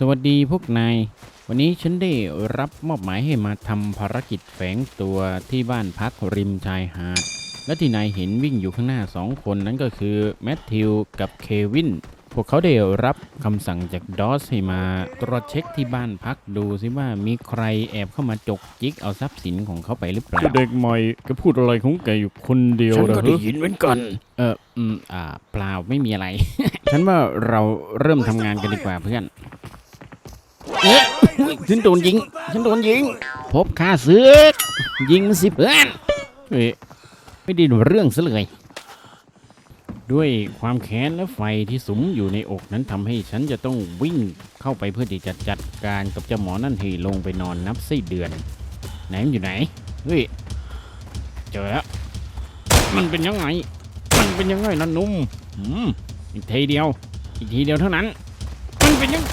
สวัสดีพวกนาย วันนี้ฉันได้รับมอบหมายให้มาทำภารกิจแฝงตัวที่บ้านพักริมชายหาด และที่นายเห็นวิ่งอยู่ข้างหน้าสองคนนั้นก็คือแมทธิวกับเควิน พวกเขาได้รับคำสั่งจากดอสให้มาตรวจเช็คที่บ้านพักดูซิว่ามีใครแอบเข้ามาจกจิกเอาทรัพย์สินของเขาไปหรือเปล่า เด็กใหม่แกพูดอะไรของแกอยู่คนเดียวฉันนะก็ได้ยินเหมือนกัน เอออืมอ่าเปล่าไม่มีอะไร ฉันว่าเราเริ่มทำงานกันดีกว่าเพื่อน เอ๊ะฉันโดนยิง ฉันโดนยิง พบค่าเสือกยิงมันสิเพื่อนเอ๊ะไม่ได้เรื่องซะเลย ด้วยความแค้นและไฟที่สุมอยู่ในอกนั้นทำให้ฉันจะต้องวิ่งเข้าไปเพื่อที่จะจัดการกับเจ้าหมอนั่นให้ลงไปนอนนับไส้เดือน ไหนมันอยู่ไหน เฮ้ย เจอแล้ว มันเป็นยังไง มันเป็นยังไงล่ะนุ่ม อืม อีกทีเดียว อีกทีเดียวเท่านั้น มันเป็นยัง